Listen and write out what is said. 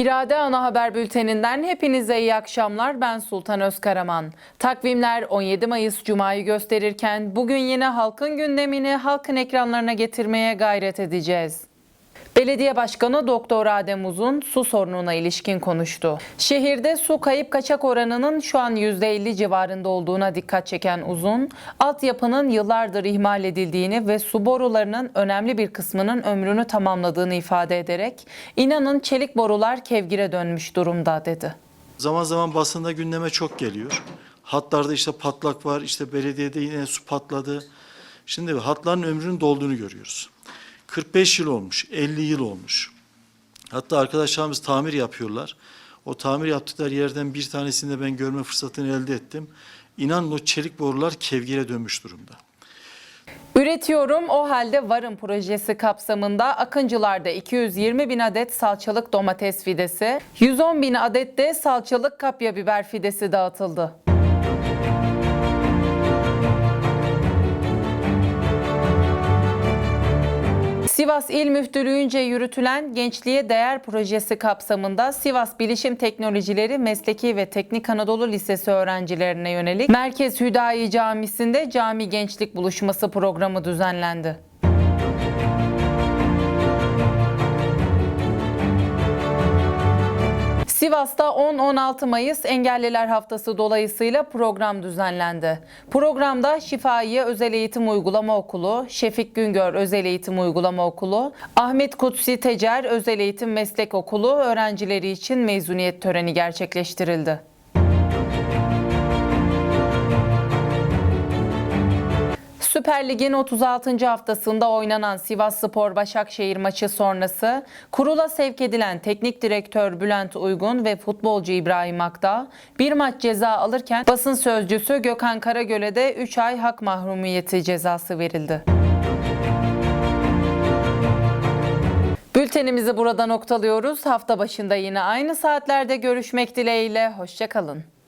İrade Ana Haber Bülteninden hepinize iyi akşamlar. Ben Sultan Özkaraman. Takvimler 17 Mayıs Cuma'yı gösterirken bugün yine halkın gündemini halkın ekranlarına getirmeye gayret edeceğiz. Belediye Başkanı Doktor Adem Uzun su sorununa ilişkin konuştu. Şehirde su kayıp kaçak oranının şu an %50 civarında olduğuna dikkat çeken Uzun, altyapının yıllardır ihmal edildiğini ve su borularının önemli bir kısmının ömrünü tamamladığını ifade ederek, inanın çelik borular kevgire dönmüş durumda dedi. Zaman zaman basında gündeme çok geliyor. Hatlarda işte patlak var, işte belediyede yine su patladı. Şimdi hatların ömrünün dolduğunu görüyoruz. 45 yıl olmuş, 50 yıl olmuş. Hatta arkadaşlarımız tamir yapıyorlar. O tamir yaptıkları yerden bir tanesini de ben görme fırsatını elde ettim. İnanın o çelik borular kevgire dönmüş durumda. Üretiyorum o halde varım projesi kapsamında Akıncılar'da 220 bin adet salçalık domates fidesi, 110 bin adet de salçalık kapya biber fidesi dağıtıldı. Sivas İl Müftülüğü'nce yürütülen Gençliğe Değer Projesi kapsamında Sivas Bilişim Teknolojileri Mesleki ve Teknik Anadolu Lisesi öğrencilerine yönelik Merkez Hüdayi Camisi'nde Cami Gençlik Buluşması programı düzenlendi. Sivas'ta 10-16 Mayıs Engelliler Haftası dolayısıyla program düzenlendi. Programda Şifaiye Özel Eğitim Uygulama Okulu, Şefik Güngör Özel Eğitim Uygulama Okulu, Ahmet Kutsi Tecer Özel Eğitim Meslek Okulu öğrencileri için mezuniyet töreni gerçekleştirildi. Süper Lig'in 36. haftasında oynanan Sivas Spor Başakşehir maçı sonrası kurula sevk edilen teknik direktör Bülent Uygun ve futbolcu İbrahim Akdağ bir maç ceza alırken basın sözcüsü Gökhan Karagöl'e de 3 ay hak mahrumiyeti cezası verildi. Bültenimizi burada noktalıyoruz. Hafta başında yine aynı saatlerde görüşmek dileğiyle. Hoşçakalın.